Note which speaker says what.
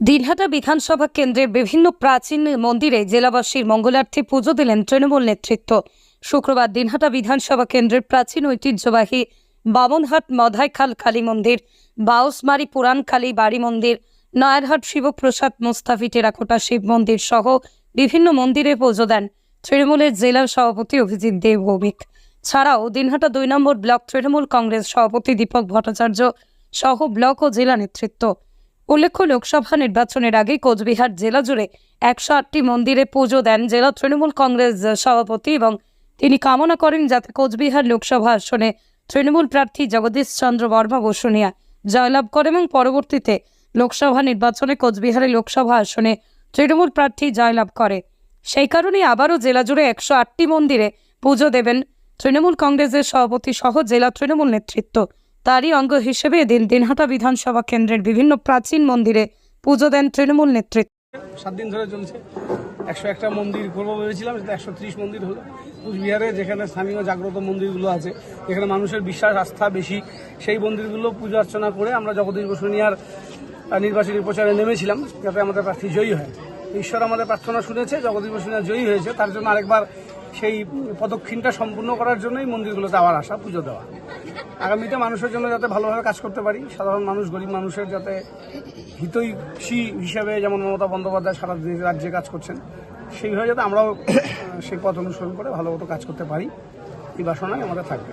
Speaker 1: দিনহাটা বিধানসভা কেন্দ্রের বিভিন্ন প্রাচীন মন্দিরে জেলাবাসীর মঙ্গলার্থে পুজো দিলেন তৃণমূল নেতৃত্ব। শুক্রবার দিনহাটা বিধানসভা কেন্দ্রের প্রাচীন ঐতিহ্যবাহী বামনহাট মধাইখাল কালী মন্দির, বাউসমারি পুরাণ কালী বাড়ি মন্দির, নয়ারহাট শিবপ্রসাদ মুস্তাফি টেরাকোটা শিব মন্দির সহ বিভিন্ন মন্দিরে পুজো দেন তৃণমূলের জেলা সভাপতি অভিজিৎ দেব ভৌমিক। ছাড়াও দিনহাটা দুই নম্বর ব্লক তৃণমূল কংগ্রেস সভাপতি দীপক ভট্টাচার্য সহ ব্লক ও জেলা নেতৃত্ব। উল্লেখ্য, লোকসভা নির্বাচনের আগে কোচবিহার জেলা জুড়ে একশো আটটি মন্দিরে পুজো দেন জেলা তৃণমূল কংগ্রেস সভাপতি এবং তিনি কামনা করেন যাতে কোচবিহার লোকসভা আসনে তৃণমূল প্রার্থী জগদীশ চন্দ্র বর্মা বসুনিয়া জয়লাভ করে এবং পরবর্তীতে লোকসভা নির্বাচনে কোচবিহারে লোকসভা আসনে তৃণমূল প্রার্থী জয়লাভ করে। সেই কারণেই আবারও জেলা জুড়ে একশো আটটি মন্দিরে পুজো দেবেন তৃণমূল কংগ্রেসের সভাপতি সহ জেলা তৃণমূল নেতৃত্ব। তারই অঙ্গ হিসেবে এদিন দিনহাটা বিধানসভা কেন্দ্রের বিভিন্ন প্রাচীন মন্দিরে পুজো দেন তৃণমূল নেতৃত্ব
Speaker 2: সাত দিন ধরে চলছে। একশো একটা মন্দির করব ভেবেছিলাম, সেটা একশো ত্রিশ মন্দির হলো। কুচবিহারে যেখানে স্থানীয় জাগ্রত মন্দিরগুলো আছে যেখানে মানুষের বিশ্বাস, আস্থা বেশি। সেই মন্দিরগুলো পূজা অর্চনা করে আমরা জগদীশ বসুনিয়ার নির্বাচনী প্রচারে নেমেছিলাম, যাতে আমাদের প্রার্থী জয়ী হয়। ঈশ্বর আমাদের প্রার্থনা শুনেছে, জগদীশ বসুনিয়া জয়ী হয়েছে। তার জন্য আরেকবার সেই পদক্ষিণটা সম্পূর্ণ করার জন্যই মন্দিরগুলোতে আবার আসা, পুজো দেওয়া। আগামীতে মানুষের জন্য যাতে ভালোভাবে কাজ করতে পারি, সাধারণ মানুষ, গরিব মানুষের যাতে হিতৈষী হিসাবে যেমন মমতা বন্দ্যোপাধ্যায় সারা রাজ্যে কাজ করছেন সেইভাবে যাতে আমরাও সেই পথ অনুসরণ করে ভালো মতো কাজ করতে পারি, এই বাসনাই আমাদের থাকবে।